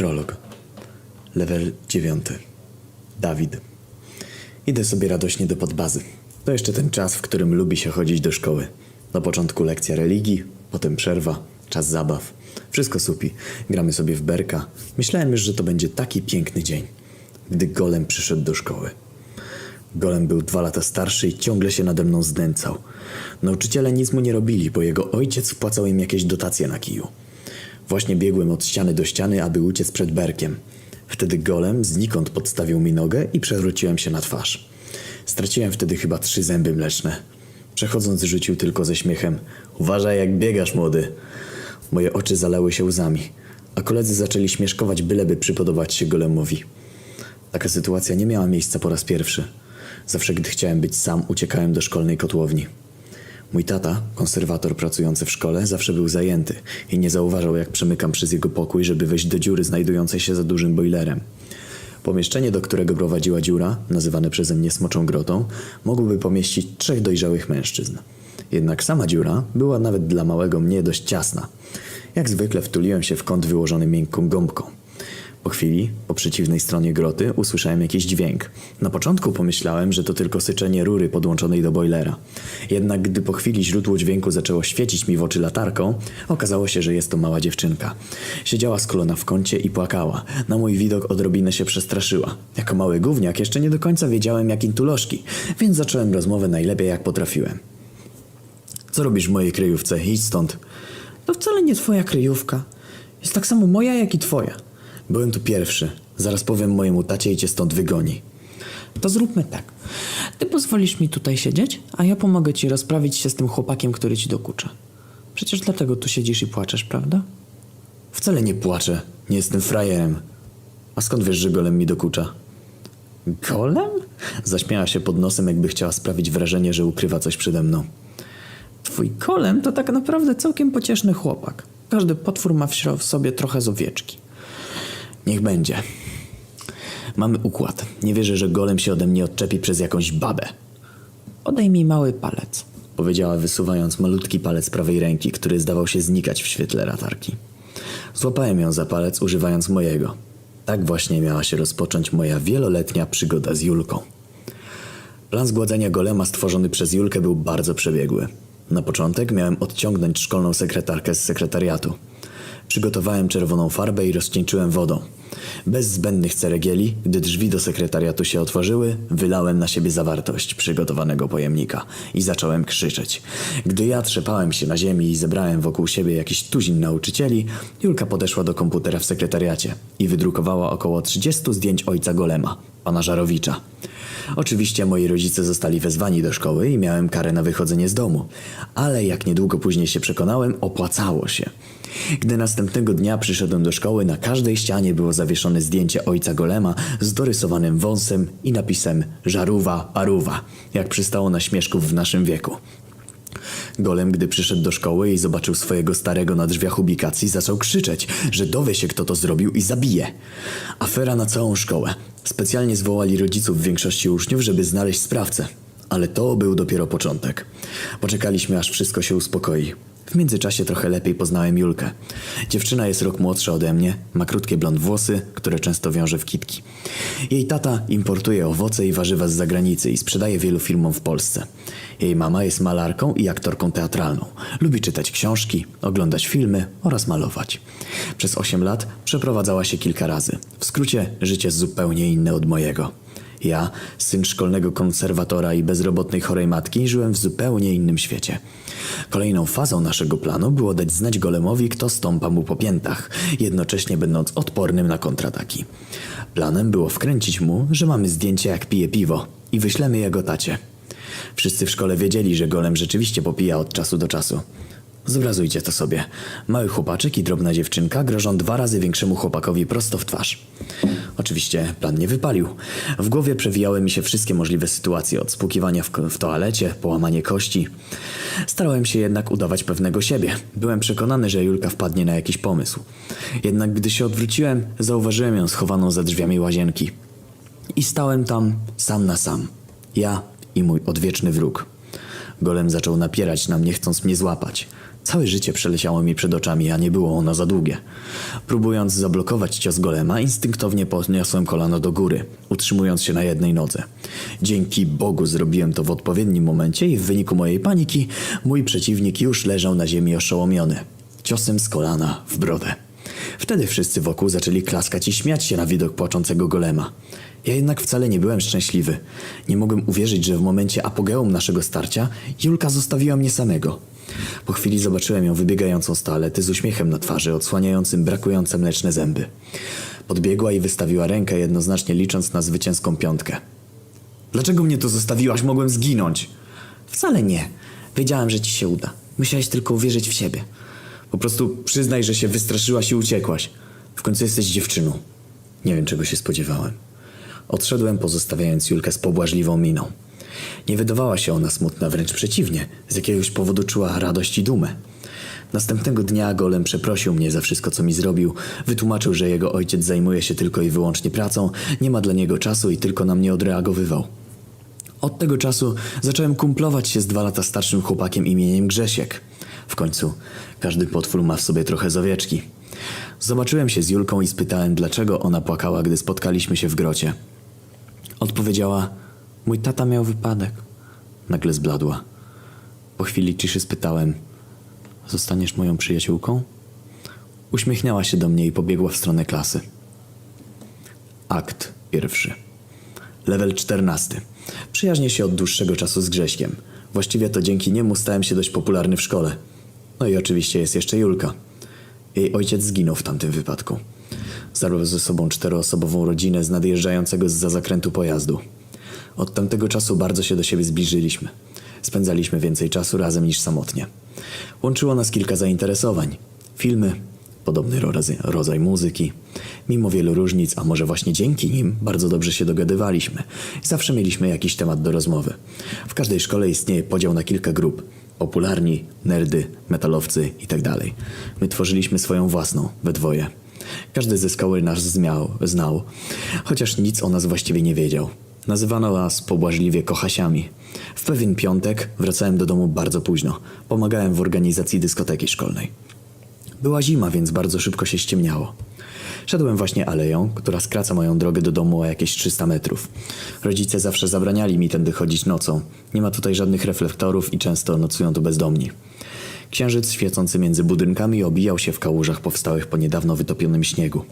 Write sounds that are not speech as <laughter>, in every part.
Prolog. Level 9. Dawid. Idę sobie radośnie do podbazy. To jeszcze ten czas, w którym lubi się chodzić do szkoły. Na początku lekcja religii, potem przerwa, czas zabaw. Wszystko supi. Gramy sobie w berka. Myślałem już, że to będzie taki piękny dzień. Gdy golem przyszedł do szkoły. Golem był dwa lata starszy i ciągle się nade mną znęcał. Nauczyciele nic mu nie robili, bo jego ojciec wpłacał im jakieś dotacje na kiju. Właśnie biegłem od ściany do ściany, aby uciec przed berkiem. Wtedy golem znikąd podstawił mi nogę i przewróciłem się na twarz. Straciłem wtedy chyba trzy zęby mleczne. Przechodząc rzucił tylko ze śmiechem. Uważaj jak biegasz, młody. Moje oczy zalały się łzami, a koledzy zaczęli śmieszkować, byleby przypodobać się golemowi. Taka sytuacja nie miała miejsca po raz pierwszy. Zawsze, gdy chciałem być sam, uciekałem do szkolnej kotłowni. Mój tata, konserwator pracujący w szkole, zawsze był zajęty i nie zauważał, jak przemykam przez jego pokój, żeby wejść do dziury znajdującej się za dużym boilerem. Pomieszczenie, do którego prowadziła dziura, nazywane przeze mnie smoczą grotą, mogłoby pomieścić trzech dojrzałych mężczyzn. Jednak sama dziura była nawet dla małego mnie dość ciasna. Jak zwykle wtuliłem się w kąt wyłożony miękką gąbką. Po chwili, po przeciwnej stronie groty, usłyszałem jakiś dźwięk. Na początku pomyślałem, że to tylko syczenie rury podłączonej do boilera. Jednak gdy po chwili źródło dźwięku zaczęło świecić mi w oczy latarką, okazało się, że jest to mała dziewczynka. Siedziała z kolona w kącie i płakała. Na mój widok odrobinę się przestraszyła. Jako mały gówniak jeszcze nie do końca wiedziałem, jak intulożki, więc zacząłem rozmowę najlepiej jak potrafiłem. Co robisz w mojej kryjówce? Idź stąd. To wcale nie twoja kryjówka. Jest tak samo moja, jak i twoja. Byłem tu pierwszy. Zaraz powiem mojemu tacie i cię stąd wygoni. To zróbmy tak. Ty pozwolisz mi tutaj siedzieć, a ja pomogę ci rozprawić się z tym chłopakiem, który ci dokucza. Przecież dlatego tu siedzisz i płaczesz, prawda? Wcale nie płaczę. Nie jestem frajerem. A skąd wiesz, że golem mi dokucza? Golem? Zaśmiała się pod nosem, jakby chciała sprawić wrażenie, że ukrywa coś przede mną. Twój kolem to tak naprawdę całkiem pocieszny chłopak. Każdy potwór ma w sobie trochę z owieczki. Niech będzie. Mamy układ. Nie wierzę, że golem się ode mnie odczepi przez jakąś babę. Odejmij mały palec. Powiedziała wysuwając malutki palec prawej ręki, który zdawał się znikać w świetle latarki. Złapałem ją za palec, używając mojego. Tak właśnie miała się rozpocząć moja wieloletnia przygoda z Julką. Plan zgładzenia golema stworzony przez Julkę był bardzo przebiegły. Na początek miałem odciągnąć szkolną sekretarkę z sekretariatu. Przygotowałem czerwoną farbę i rozcieńczyłem wodą. Bez zbędnych ceregieli, gdy drzwi do sekretariatu się otworzyły, wylałem na siebie zawartość przygotowanego pojemnika i zacząłem krzyczeć. Gdy ja trzepałem się na ziemi i zebrałem wokół siebie jakiś tuzin nauczycieli, Julka podeszła do komputera w sekretariacie i wydrukowała około 30 zdjęć ojca Golema, pana Żarowicza. Oczywiście moi rodzice zostali wezwani do szkoły i miałem karę na wychodzenie z domu, ale jak niedługo później się przekonałem, opłacało się. Gdy następnego dnia przyszedłem do szkoły, na każdej ścianie było zawieszone zdjęcie ojca Golema z dorysowanym wąsem i napisem Żaruwa, paruwa, jak przystało na śmieszków w naszym wieku. Golem, gdy przyszedł do szkoły i zobaczył swojego starego na drzwiach ubikacji, zaczął krzyczeć, że dowie się, kto to zrobił i zabije. Afera na całą szkołę. Specjalnie zwołali rodziców większości uczniów, żeby znaleźć sprawcę. Ale to był dopiero początek. Poczekaliśmy, aż wszystko się uspokoi. W międzyczasie trochę lepiej poznałem Julkę. Dziewczyna jest rok młodsza ode mnie, ma krótkie blond włosy, które często wiąże w kitki. Jej tata importuje owoce i warzywa z zagranicy i sprzedaje wielu firmom w Polsce. Jej mama jest malarką i aktorką teatralną. Lubi czytać książki, oglądać filmy oraz malować. Przez 8 lat przeprowadzała się kilka razy. W skrócie, życie zupełnie inne od mojego. Ja, syn szkolnego konserwatora i bezrobotnej chorej matki, żyłem w zupełnie innym świecie. Kolejną fazą naszego planu było dać znać golemowi, kto stąpa mu po piętach, jednocześnie będąc odpornym na kontrataki. Planem było wkręcić mu, że mamy zdjęcie jak pije piwo i wyślemy jego tacie. Wszyscy w szkole wiedzieli, że golem rzeczywiście popija od czasu do czasu. Zobrazujcie to sobie. Mały chłopaczek i drobna dziewczynka grożą dwa razy większemu chłopakowi prosto w twarz. Oczywiście plan nie wypalił. W głowie przewijały mi się wszystkie możliwe sytuacje, od spłukiwania w, w toalecie, połamanie kości. Starałem się jednak udawać pewnego siebie. Byłem przekonany, że Julka wpadnie na jakiś pomysł. Jednak gdy się odwróciłem, zauważyłem ją schowaną za drzwiami łazienki. I stałem tam sam na sam. Ja i mój odwieczny wróg. Golem zaczął napierać na mnie, chcąc mnie złapać. Całe życie przeleciało mi przed oczami, a nie było ono za długie. Próbując zablokować cios golema, instynktownie podniosłem kolano do góry, utrzymując się na jednej nodze. Dzięki Bogu zrobiłem to w odpowiednim momencie i w wyniku mojej paniki mój przeciwnik już leżał na ziemi oszołomiony. Ciosem z kolana w brodę. Wtedy wszyscy wokół zaczęli klaskać i śmiać się na widok płaczącego golema. Ja jednak wcale nie byłem szczęśliwy. Nie mogłem uwierzyć, że w momencie apogeum naszego starcia Julka zostawiła mnie samego. Po chwili zobaczyłem ją wybiegającą z toalety z uśmiechem na twarzy, odsłaniającym brakujące mleczne zęby. Podbiegła i wystawiła rękę, jednoznacznie licząc na zwycięską piątkę. Dlaczego mnie tu zostawiłaś? Mogłem zginąć. Wcale nie. Wiedziałem, że ci się uda. Musiałeś tylko uwierzyć w siebie. Po prostu przyznaj, że się wystraszyłaś i uciekłaś. W końcu jesteś dziewczyną. Nie wiem, czego się spodziewałem. Odszedłem, pozostawiając Julkę z pobłażliwą miną. Nie wydawała się ona smutna, wręcz przeciwnie. Z jakiegoś powodu czuła radość i dumę. Następnego dnia Golem przeprosił mnie za wszystko, co mi zrobił. Wytłumaczył, że jego ojciec zajmuje się tylko i wyłącznie pracą, nie ma dla niego czasu i tylko na mnie odreagowywał. Od tego czasu zacząłem kumplować się z dwa lata starszym chłopakiem imieniem Grzesiek. W końcu każdy potwór ma w sobie trochę zawieczki. Zobaczyłem się z Julką i spytałem, dlaczego ona płakała, gdy spotkaliśmy się w grocie. Odpowiedziała, mój tata miał wypadek. Nagle zbladła. Po chwili ciszy spytałem, zostaniesz moją przyjaciółką? Uśmiechnęła się do mnie i pobiegła w stronę klasy. Akt pierwszy. Level 14. Przyjaźnię się od dłuższego czasu z Grześkiem. Właściwie to dzięki niemu stałem się dość popularny w szkole. No i oczywiście jest jeszcze Julka. Jej ojciec zginął w tamtym wypadku. Zabrał ze sobą czteroosobową rodzinę z nadjeżdżającego z za zakrętu pojazdu. Od tamtego czasu bardzo się do siebie zbliżyliśmy. Spędzaliśmy więcej czasu razem niż samotnie. Łączyło nas kilka zainteresowań. Filmy, podobny rodzaj, muzyki. Mimo wielu różnic, a może właśnie dzięki nim, bardzo dobrze się dogadywaliśmy. Zawsze mieliśmy jakiś temat do rozmowy. W każdej szkole istnieje podział na kilka grup. Popularni, nerdy, metalowcy itd. My tworzyliśmy swoją własną, we dwoje. Każdy ze szkoły nas zmiał, znał, chociaż nic o nas właściwie nie wiedział. Nazywano nas pobłażliwie kochasiami. W pewien piątek wracałem do domu bardzo późno. Pomagałem w organizacji dyskoteki szkolnej. Była zima, więc bardzo szybko się ściemniało. Szedłem właśnie aleją, która skraca moją drogę do domu o jakieś 300 metrów. Rodzice zawsze zabraniali mi tędy chodzić nocą. Nie ma tutaj żadnych reflektorów i często nocują tu bezdomni. Księżyc świecący między budynkami obijał się w kałużach powstałych po niedawno wytopionym śniegu.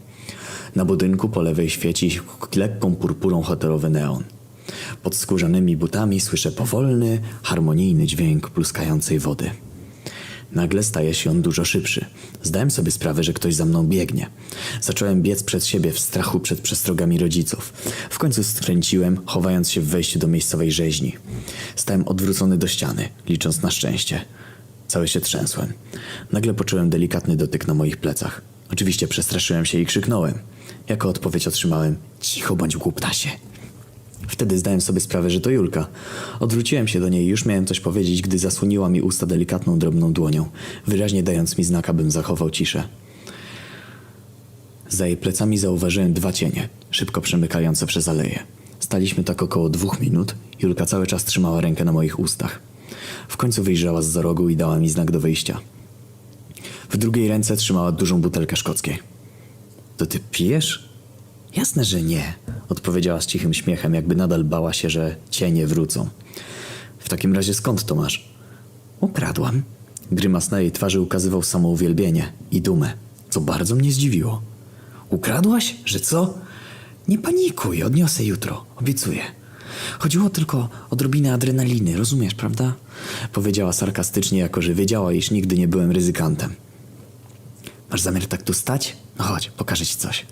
Na budynku po lewej świeci lekką purpurą hotelowy neon. Pod skórzanymi butami słyszę powolny, harmonijny dźwięk pluskającej wody. Nagle staje się on dużo szybszy. Zdałem sobie sprawę, że ktoś za mną biegnie. Zacząłem biec przed siebie w strachu przed przestrogami rodziców. W końcu skręciłem, chowając się w wejściu do miejscowej rzeźni. Stałem odwrócony do ściany, licząc na szczęście. Cały się trzęsłem. Nagle poczułem delikatny dotyk na moich plecach. Oczywiście przestraszyłem się i krzyknąłem. Jako odpowiedź otrzymałem cicho bądź głuptasie. Wtedy zdałem sobie sprawę, że to Julka. Odwróciłem się do niej i już miałem coś powiedzieć, gdy zasłoniła mi usta delikatną, drobną dłonią, wyraźnie dając mi znak, abym zachował ciszę. Za jej plecami zauważyłem dwa cienie, szybko przemykające przez aleję. Staliśmy tak około dwóch minut. Julka cały czas trzymała rękę na moich ustach. W końcu wyjrzała z za rogu i dała mi znak do wyjścia. W drugiej ręce trzymała dużą butelkę szkockiej. To ty pijesz? Jasne, że nie, odpowiedziała z cichym śmiechem, jakby nadal bała się, że cienie wrócą. W takim razie skąd to masz? Ukradłam. Grymas na jej twarzy ukazywał samouwielbienie i dumę, co bardzo mnie zdziwiło. Ukradłaś? Że co? Nie panikuj, odniosę jutro, obiecuję. Chodziło tylko o odrobinę adrenaliny, rozumiesz, prawda? Powiedziała sarkastycznie, jako że wiedziała, iż nigdy nie byłem ryzykantem. Masz zamiar tak tu stać? No chodź, pokażę ci coś.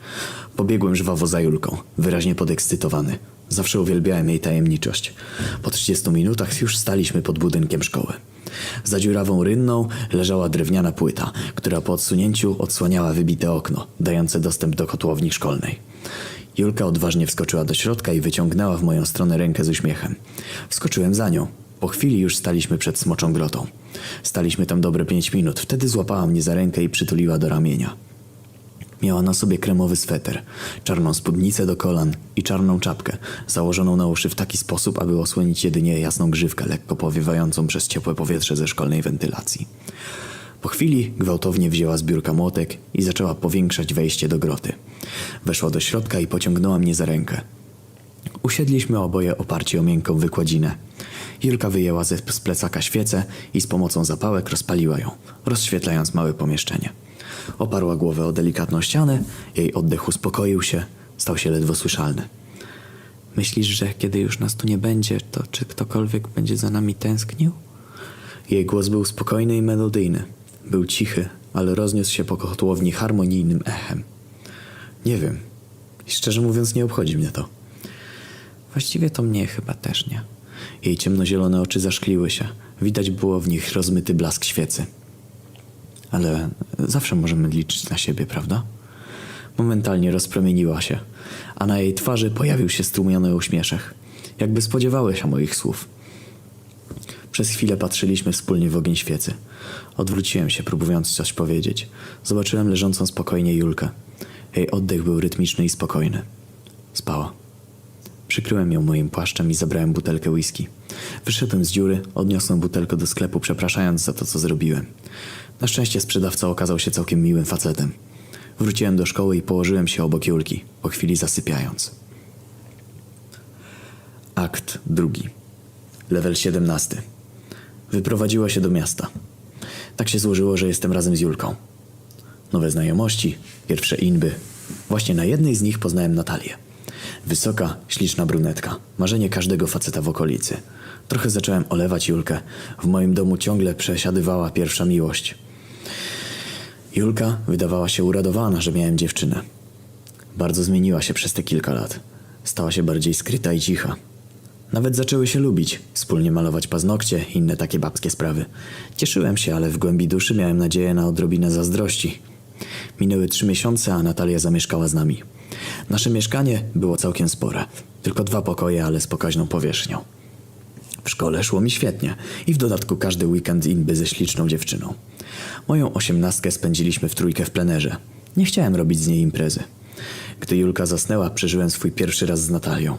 Pobiegłem żwawo za Julką, wyraźnie podekscytowany. Zawsze uwielbiałem jej tajemniczość. Po 30 minutach już staliśmy pod budynkiem szkoły. Za dziurawą rynną leżała drewniana płyta, która po odsunięciu odsłaniała wybite okno, dające dostęp do kotłowni szkolnej. Julka odważnie wskoczyła do środka i wyciągnęła w moją stronę rękę z uśmiechem. Wskoczyłem za nią. Po chwili już staliśmy przed smoczą grotą. Staliśmy tam dobre pięć minut. Wtedy złapała mnie za rękę i przytuliła do ramienia. Miała na sobie kremowy sweter, czarną spódnicę do kolan i czarną czapkę, założoną na uszy w taki sposób, aby osłonić jedynie jasną grzywkę lekko powiewającą przez ciepłe powietrze ze szkolnej wentylacji. Po chwili gwałtownie wzięła z biurka młotek i zaczęła powiększać wejście do groty. Weszła do środka i pociągnęła mnie za rękę. Usiedliśmy oboje oparci o miękką wykładzinę. Julka wyjęła ze, z plecaka świecę i z pomocą zapałek rozpaliła ją, rozświetlając małe pomieszczenie. Oparła głowę o delikatną ścianę, jej oddech uspokoił się, stał się ledwo słyszalny. Myślisz, że kiedy już nas tu nie będzie, to czy ktokolwiek będzie za nami tęsknił? Jej głos był spokojny i melodyjny. Był cichy, ale rozniósł się po kotłowni harmonijnym echem. Nie wiem. Szczerze mówiąc, nie obchodzi mnie to. Właściwie to mnie chyba też nie. Jej ciemnozielone oczy zaszkliły się. Widać było w nich rozmyty blask świecy. Ale zawsze możemy liczyć na siebie, prawda? Momentalnie rozpromieniła się, a na jej twarzy pojawił się stłumiony uśmieszek. Jakby spodziewały się moich słów. Przez chwilę patrzyliśmy wspólnie w ogień świecy. Odwróciłem się, próbując coś powiedzieć. Zobaczyłem leżącą spokojnie Julkę. Jej oddech był rytmiczny i spokojny. Spała. Przykryłem ją moim płaszczem i zabrałem butelkę whisky. Wyszedłem z dziury, odniosłem butelkę do sklepu, przepraszając za to, co zrobiłem. Na szczęście sprzedawca okazał się całkiem miłym facetem. Wróciłem do szkoły i położyłem się obok Julki, po chwili zasypiając. Akt drugi. Level 17. Wyprowadziła się do miasta. Tak się złożyło, że jestem razem z Julką. Nowe znajomości, pierwsze inby. Właśnie na jednej z nich poznałem Natalię. Wysoka, śliczna brunetka. Marzenie każdego faceta w okolicy. Trochę zacząłem olewać Julkę. W moim domu ciągle przesiadywała pierwsza miłość. Julka wydawała się uradowana, że miałem dziewczynę. Bardzo zmieniła się przez te kilka lat. Stała się bardziej skryta i cicha. Nawet zaczęły się lubić, wspólnie malować paznokcie, inne takie babskie sprawy. Cieszyłem się, ale w głębi duszy miałem nadzieję na odrobinę zazdrości. Minęły trzy miesiące, a Natalia zamieszkała z nami. Nasze mieszkanie było całkiem spore. Tylko dwa pokoje, ale z pokaźną powierzchnią. W szkole szło mi świetnie i w dodatku każdy weekend inby ze śliczną dziewczyną. Moją osiemnastkę spędziliśmy w trójkę w plenerze. Nie chciałem robić z niej imprezy. Gdy Julka zasnęła, przeżyłem swój pierwszy raz z Natalią.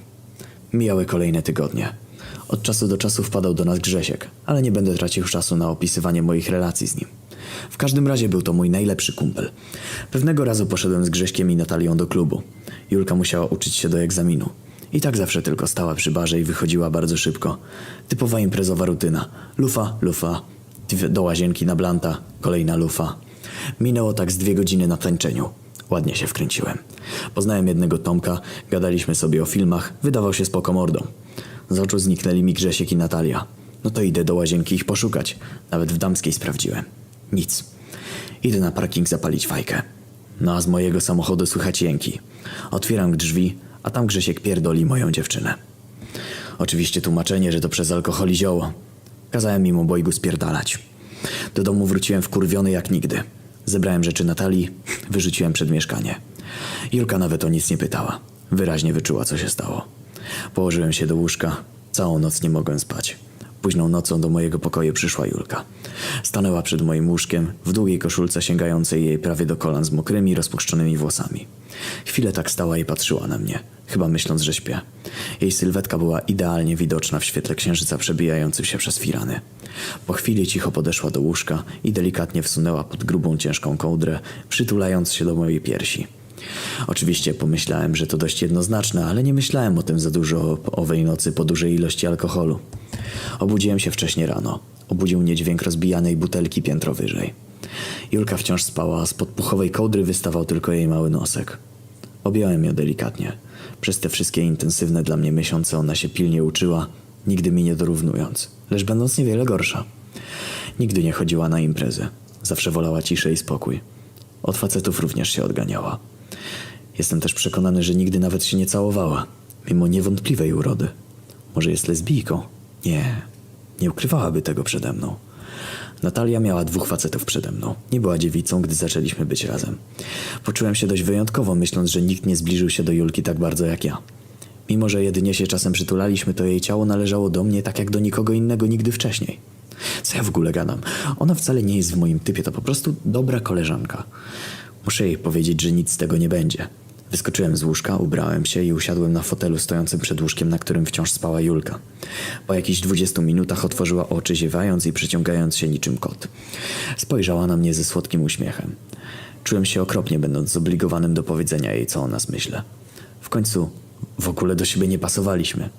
Mijały kolejne tygodnie. Od czasu do czasu wpadał do nas Grzesiek, ale nie będę tracił czasu na opisywanie moich relacji z nim. W każdym razie był to mój najlepszy kumpel. Pewnego razu poszedłem z Grześkiem i Natalią do klubu. Julka musiała uczyć się do egzaminu. I tak zawsze tylko stała przy barze i wychodziła bardzo szybko. Typowa imprezowa rutyna. Lufa, lufa, do łazienki na blanta, kolejna lufa. Minęło tak z dwie godziny na tańczeniu. Ładnie się wkręciłem. Poznałem jednego Tomka, gadaliśmy sobie o filmach, wydawał się spoko mordą. Z oczu zniknęli mi Grzesiek i Natalia. No to idę do łazienki ich poszukać. Nawet w damskiej sprawdziłem. Nic. Idę na parking zapalić fajkę. No a z mojego samochodu słychać jęki. Otwieram drzwi, a tam Grzesiek pierdoli moją dziewczynę. Oczywiście tłumaczenie, że to przez alkohol i zioło. Kazałem im obojgu spierdalać. Do domu wróciłem wkurwiony jak nigdy. Zebrałem rzeczy Natalii, wyrzuciłem przed mieszkanie. Julka nawet o nic nie pytała. Wyraźnie wyczuła, co się stało. Położyłem się do łóżka. Całą noc nie mogłem spać. Późną nocą do mojego pokoju przyszła Julka. Stanęła przed moim łóżkiem, w długiej koszulce sięgającej jej prawie do kolan z mokrymi, rozpuszczonymi włosami. Chwilę tak stała i patrzyła na mnie, chyba myśląc, że śpię. Jej sylwetka była idealnie widoczna w świetle księżyca przebijającym się przez firany. Po chwili cicho podeszła do łóżka i delikatnie wsunęła pod grubą, ciężką kołdrę, przytulając się do mojej piersi. Oczywiście pomyślałem, że to dość jednoznaczne, ale nie myślałem o tym za dużo owej nocy po dużej ilości alkoholu. Obudziłem się wcześnie rano. Obudził mnie dźwięk rozbijanej butelki piętro wyżej. Julka wciąż spała, a z puchowej kołdry wystawał tylko jej mały nosek. Objąłem ją delikatnie. Przez te wszystkie intensywne dla mnie miesiące ona się pilnie uczyła, nigdy mi nie dorównując, lecz będąc niewiele gorsza. Nigdy nie chodziła na imprezy. Zawsze wolała ciszę i spokój. Od facetów również się odganiała. Jestem też przekonany, że nigdy nawet się nie całowała, mimo niewątpliwej urody. Może jest lesbijką? Nie, nie ukrywałaby tego przede mną. Natalia miała dwóch facetów przede mną. Nie była dziewicą, gdy zaczęliśmy być razem. Poczułem się dość wyjątkowo, myśląc, że nikt nie zbliżył się do Julki tak bardzo jak ja. Mimo, że jedynie się czasem przytulaliśmy, to jej ciało należało do mnie tak jak do nikogo innego nigdy wcześniej. Co ja w ogóle gadam? Ona wcale nie jest w moim typie, to po prostu dobra koleżanka. Muszę jej powiedzieć, że nic z tego nie będzie. Wyskoczyłem z łóżka, ubrałem się i usiadłem na fotelu stojącym przed łóżkiem, na którym wciąż spała Julka. Po jakichś 20 minutach otworzyła oczy, ziewając i przeciągając się niczym kot. Spojrzała na mnie ze słodkim uśmiechem. Czułem się okropnie, będąc zobligowanym do powiedzenia jej, co o nas myślę. W końcu w ogóle do siebie nie pasowaliśmy.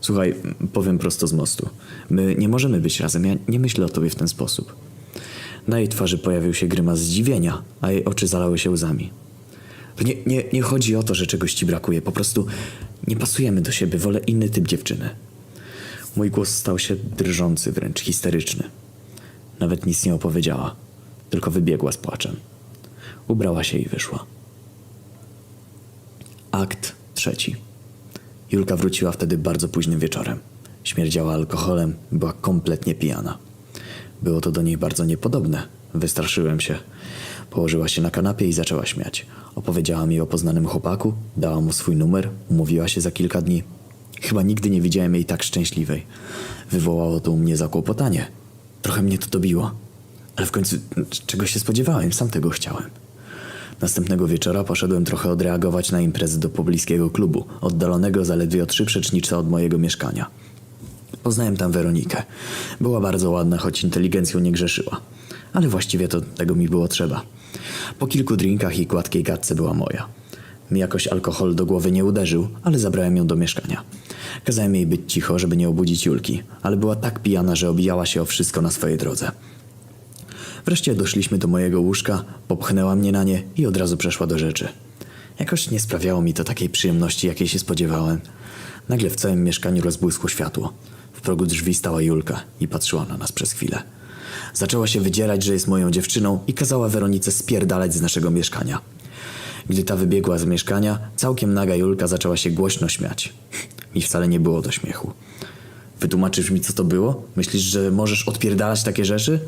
Słuchaj, powiem prosto z mostu. My nie możemy być razem, ja nie myślę o tobie w ten sposób. Na jej twarzy pojawił się grymas zdziwienia, a jej oczy zalały się łzami. Nie, nie, nie chodzi o to, że czegoś ci brakuje, po prostu nie pasujemy do siebie, wolę inny typ dziewczyny. Mój głos stał się drżący, wręcz histeryczny. Nawet nic nie opowiedziała, tylko wybiegła z płaczem. Ubrała się i wyszła. Akt trzeci. Julka wróciła wtedy bardzo późnym wieczorem. Śmierdziała alkoholem, była kompletnie pijana. Było to do niej bardzo niepodobne. Wystraszyłem się. Położyła się na kanapie i zaczęła śmiać. Opowiedziała mi o poznanym chłopaku, dała mu swój numer, umówiła się za kilka dni. Chyba nigdy nie widziałem jej tak szczęśliwej. Wywołało to u mnie zakłopotanie. Trochę mnie to dobiło. Ale w końcu czego się spodziewałem, sam tego chciałem. Następnego wieczora poszedłem trochę odreagować na imprezę do pobliskiego klubu, oddalonego zaledwie o trzy przecznice od mojego mieszkania. Poznałem tam Weronikę. Była bardzo ładna, choć inteligencją nie grzeszyła. Ale właściwie to tego mi było trzeba. Po kilku drinkach i gładkiej gadce była moja. Mi jakoś alkohol do głowy nie uderzył, ale zabrałem ją do mieszkania. Kazałem jej być cicho, żeby nie obudzić Julki, ale była tak pijana, że obijała się o wszystko na swojej drodze. Wreszcie doszliśmy do mojego łóżka, popchnęła mnie na nie i od razu przeszła do rzeczy. Jakoś nie sprawiało mi to takiej przyjemności, jakiej się spodziewałem. Nagle w całym mieszkaniu rozbłysło światło. W progu drzwi stała Julka i patrzyła na nas przez chwilę. Zaczęła się wydzierać, że jest moją dziewczyną i kazała Weronice spierdalać z naszego mieszkania. Gdy ta wybiegła z mieszkania, całkiem naga Julka zaczęła się głośno śmiać. Mi wcale nie było do śmiechu. Wytłumaczysz mi, co to było? Myślisz, że możesz odpierdalać takie rzeczy?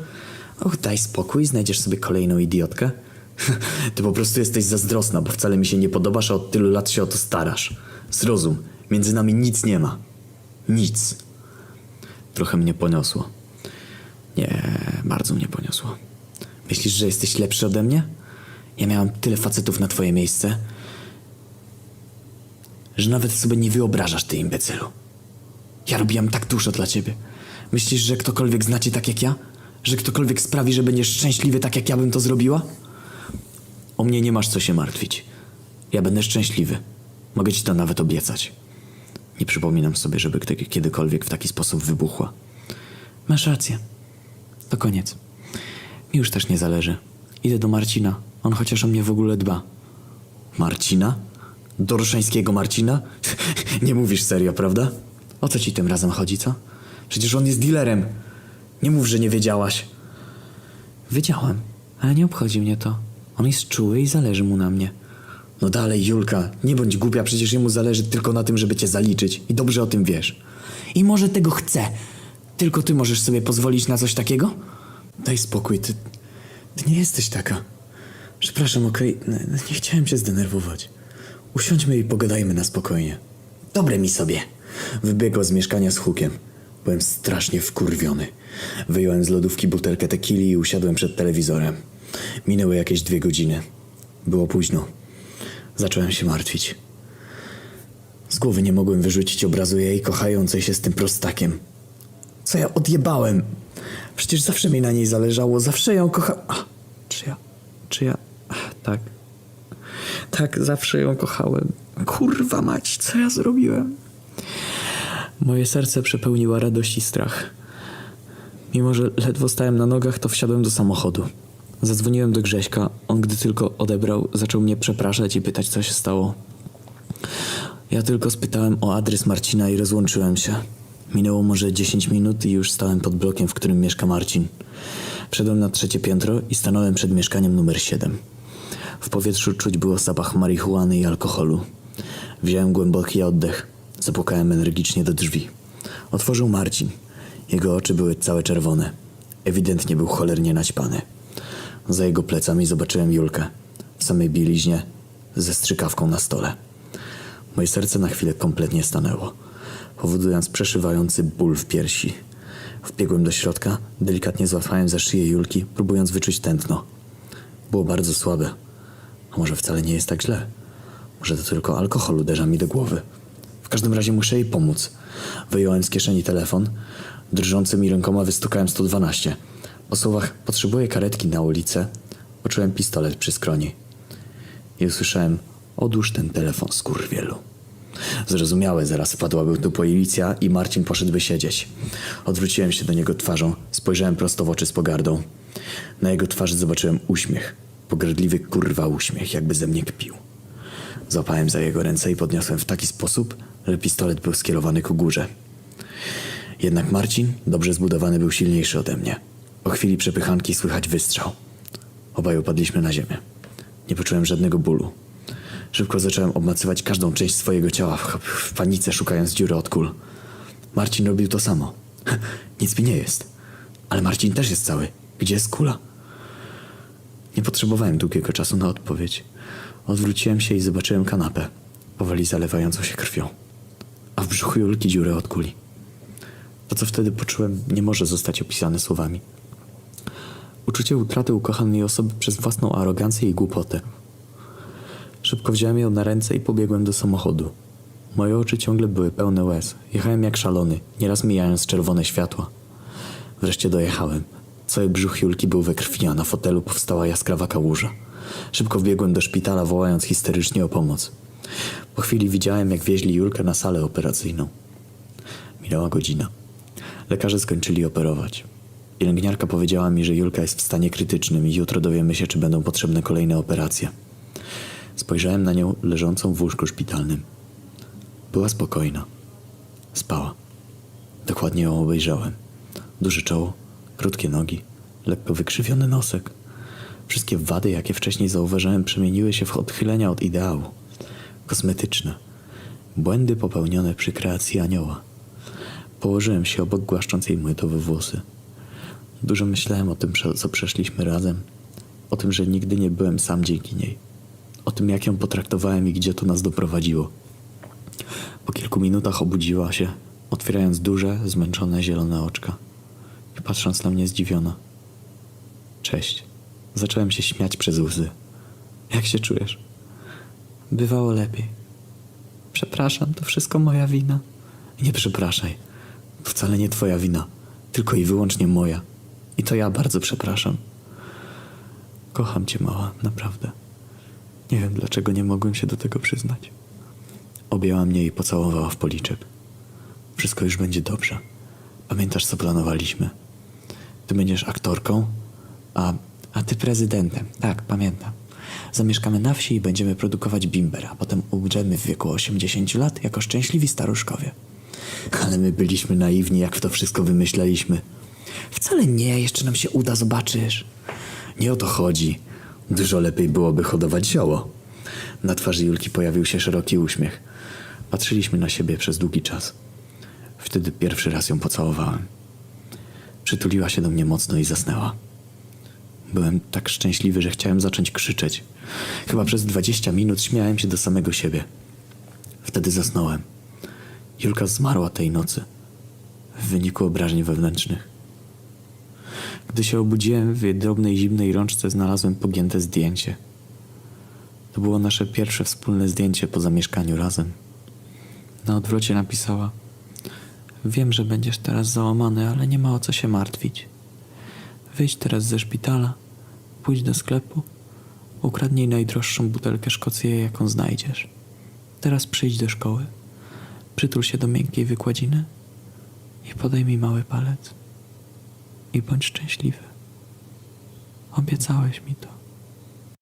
Och, daj spokój, znajdziesz sobie kolejną idiotkę. <laughs> Ty po prostu jesteś zazdrosna, bo wcale mi się nie podobasz, a od tylu lat się o to starasz. Zrozum, między nami nic nie ma. Nic. Trochę mnie poniosło. Nie, bardzo mnie poniosło. Myślisz, że jesteś lepszy ode mnie? Ja miałam tyle facetów na twoje miejsce, że nawet sobie nie wyobrażasz, ty imbecylu. Ja robiłam tak dużo dla ciebie. Myślisz, że ktokolwiek zna cię tak jak ja? Że ktokolwiek sprawi, że będziesz szczęśliwy tak jak ja bym to zrobiła? O mnie nie masz co się martwić. Ja będę szczęśliwy. Mogę ci to nawet obiecać. Nie przypominam sobie, żeby kiedykolwiek w taki sposób wybuchła. Masz rację. To koniec. Mi już też nie zależy. Idę do Marcina. On chociaż o mnie w ogóle dba. Marcina? Doroszańskiego Marcina? <laughs> nie mówisz serio, prawda? O co ci tym razem chodzi, co? Przecież on jest dealerem. Nie mów, że nie wiedziałaś. Wiedziałem, ale nie obchodzi mnie to. On jest czuły i zależy mu na mnie. No dalej, Julka, nie bądź głupia, przecież jemu zależy tylko na tym, żeby cię zaliczyć. I dobrze o tym wiesz. I może tego chce. Tylko ty możesz sobie pozwolić na coś takiego? Daj spokój, ty, ty nie jesteś taka. Przepraszam, okej, n- nie chciałem cię zdenerwować. Usiądźmy i pogadajmy na spokojnie. Dobre mi sobie. Wybiegła z mieszkania z hukiem. Byłem strasznie wkurwiony. Wyjąłem z lodówki butelkę tequili i usiadłem przed telewizorem. Minęły jakieś dwie godziny. Było późno. Zacząłem się martwić. Z głowy nie mogłem wyrzucić obrazu jej kochającej się z tym prostakiem. Co ja odjebałem? Przecież zawsze mi na niej zależało, zawsze ją kocha... Ach, czy ja... Czy ja... Ach, tak. Tak, zawsze ją kochałem. Kurwa mać, co ja zrobiłem? Moje serce przepełniła radość i strach. Mimo, że ledwo stałem na nogach, to wsiadłem do samochodu. Zadzwoniłem do Grześka. On, gdy tylko odebrał, zaczął mnie przepraszać i pytać, co się stało. Ja tylko spytałem o adres Marcina i rozłączyłem się. Minęło może 10 minut i już stałem pod blokiem, w którym mieszka Marcin. Wszedłem na trzecie piętro i stanąłem przed mieszkaniem numer 7. W powietrzu czuć było zapach marihuany i alkoholu. Wziąłem głęboki oddech. Zapukałem energicznie do drzwi. Otworzył Marcin. Jego oczy były całe czerwone. Ewidentnie był cholernie naćpany. Za jego plecami zobaczyłem Julkę. W samej bieliźnie, ze strzykawką na stole. Moje serce na chwilę kompletnie stanęło, powodując przeszywający ból w piersi. Wbiegłem do środka, delikatnie złapałem za szyję Julki, próbując wyczuć tętno. Było bardzo słabe. A może wcale nie jest tak źle? Może to tylko alkohol uderza mi do głowy. W każdym razie muszę jej pomóc. Wyjąłem z kieszeni telefon. Drżącymi rękoma wystukałem 112. Po słowach potrzebuję karetki na ulicę. Poczułem pistolet przy skroni. I usłyszałem odłóż ten telefon, skurwielu. Zrozumiałe, zaraz wpadłaby tu policja i Marcin poszedłby siedzieć. Odwróciłem się do niego twarzą, spojrzałem prosto w oczy z pogardą. Na jego twarzy zobaczyłem uśmiech. Pogardliwy kurwa uśmiech, jakby ze mnie kpił. Złapałem za jego ręce i podniosłem w taki sposób, że pistolet był skierowany ku górze. Jednak Marcin, dobrze zbudowany, był silniejszy ode mnie. Po chwili przepychanki słychać wystrzał. Obaj upadliśmy na ziemię. Nie poczułem żadnego bólu. Szybko zacząłem obmacywać każdą część swojego ciała, w, w panice szukając dziury od kul. Marcin robił to samo. <laughs> Nic mi nie jest. Ale Marcin też jest cały. Gdzie jest kula? Nie potrzebowałem długiego czasu na odpowiedź. Odwróciłem się i zobaczyłem kanapę, powoli zalewającą się krwią, a w brzuchu Julki dziurę od kuli. To, co wtedy poczułem, nie może zostać opisane słowami. Uczucie utraty ukochanej osoby przez własną arogancję i głupotę. Szybko wziąłem ją na ręce i pobiegłem do samochodu. Moje oczy ciągle były pełne łez. Jechałem jak szalony, nieraz mijając czerwone światła. Wreszcie dojechałem. Cały brzuch Julki był we krwi, a na fotelu powstała jaskrawa kałuża. Szybko wbiegłem do szpitala, wołając histerycznie o pomoc. Po chwili widziałem, jak wieźli Julkę na salę operacyjną. Minęła godzina. Lekarze skończyli operować. Pielęgniarka powiedziała mi, że Julka jest w stanie krytycznym i jutro dowiemy się, czy będą potrzebne kolejne operacje. Spojrzałem na nią leżącą w łóżku szpitalnym. Była spokojna. Spała. Dokładnie ją obejrzałem. Duże czoło, krótkie nogi, lekko wykrzywiony nosek. Wszystkie wady, jakie wcześniej zauważyłem, przemieniły się w odchylenia od ideału. Kosmetyczne. Błędy popełnione przy kreacji anioła. Położyłem się obok głaszczącej młytowe włosy. Dużo myślałem o tym, co przeszliśmy razem. O tym, że nigdy nie byłem sam dzięki niej. O tym, jak ją potraktowałem i gdzie to nas doprowadziło. Po kilku minutach obudziła się, otwierając duże, zmęczone zielone oczka i patrząc na mnie zdziwiona. Cześć. Zacząłem się śmiać przez łzy. Jak się czujesz? Bywało lepiej. Przepraszam, to wszystko moja wina. Nie przepraszaj. To wcale nie twoja wina, tylko i wyłącznie moja. I to ja bardzo przepraszam. Kocham cię, mała, naprawdę. Nie wiem, dlaczego nie mogłem się do tego przyznać. Objęła mnie i pocałowała w policzek. Wszystko już będzie dobrze. Pamiętasz, co planowaliśmy? Ty będziesz aktorką, a, a ty prezydentem. Tak, pamiętam. Zamieszkamy na wsi i będziemy produkować bimber, a potem umrzemy w wieku 80 lat jako szczęśliwi staruszkowie. Ale my byliśmy naiwni, jak w to wszystko wymyślaliśmy. Wcale nie, jeszcze nam się uda, zobaczysz. Nie o to chodzi. Dużo lepiej byłoby hodować zioło. Na twarzy Julki pojawił się szeroki uśmiech. Patrzyliśmy na siebie przez długi czas. Wtedy pierwszy raz ją pocałowałem. Przytuliła się do mnie mocno i zasnęła. Byłem tak szczęśliwy, że chciałem zacząć krzyczeć. Chyba przez 20 minut śmiałem się do samego siebie. Wtedy zasnąłem. Julka zmarła tej nocy w wyniku obrażeń wewnętrznych. Gdy się obudziłem, w jej drobnej, zimnej rączce znalazłem pogięte zdjęcie. To było nasze pierwsze wspólne zdjęcie po zamieszkaniu razem. Na odwrocie napisała: Wiem, że będziesz teraz załamany, ale nie ma o co się martwić. Wyjdź teraz ze szpitala, pójdź do sklepu, ukradnij najdroższą butelkę szkocję, jaką znajdziesz. Teraz przyjdź do szkoły, przytul się do miękkiej wykładziny i podaj mi mały palec. I bądź szczęśliwy. Obiecałeś mi to.